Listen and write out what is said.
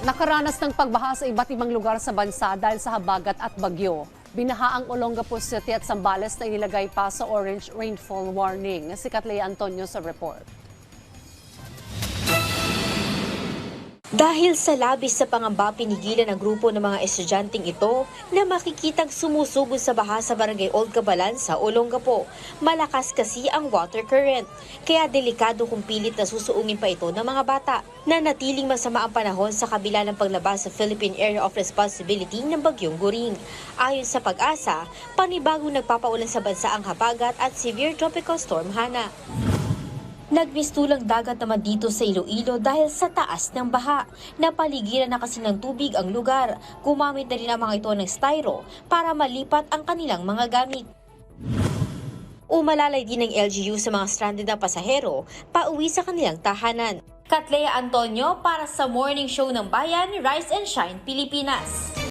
Nakaranas ng pagbaha sa iba't ibang lugar sa bansa dahil sa habagat at bagyo. Binaha ang Olongapo City at Zambales na inilagay pa sa orange rainfall warning. Si Katlea Antonio sa report. Dahil sa labis sa pangamba pinigilan ng grupo ng mga estudyanteng ito na makikitang sumusugod sa baha sa barangay Old Cabalan sa Olongapo. Malakas kasi ang water current, kaya delikado kung pilit na susuungin pa ito ng mga bata na natiling masama ang panahon sa kabila ng paglabas sa Philippine Area of Responsibility ng Bagyong Guring. Ayon sa pag-asa, panibagong nagpapaulan sa bansa ang habagat at severe tropical storm Hana. Nagmistulang dagat naman dito sa Iloilo dahil sa taas ng baha. Napaligiran na kasi ng tubig ang lugar. Gumamit na rin ang mga ito ng styro para malipat ang kanilang mga gamit. Umalalay din ng LGU sa mga stranded na pasahero pauwi sa kanilang tahanan. Katlea Antonio para sa Morning Show ng Bayan, Rise and Shine, Pilipinas.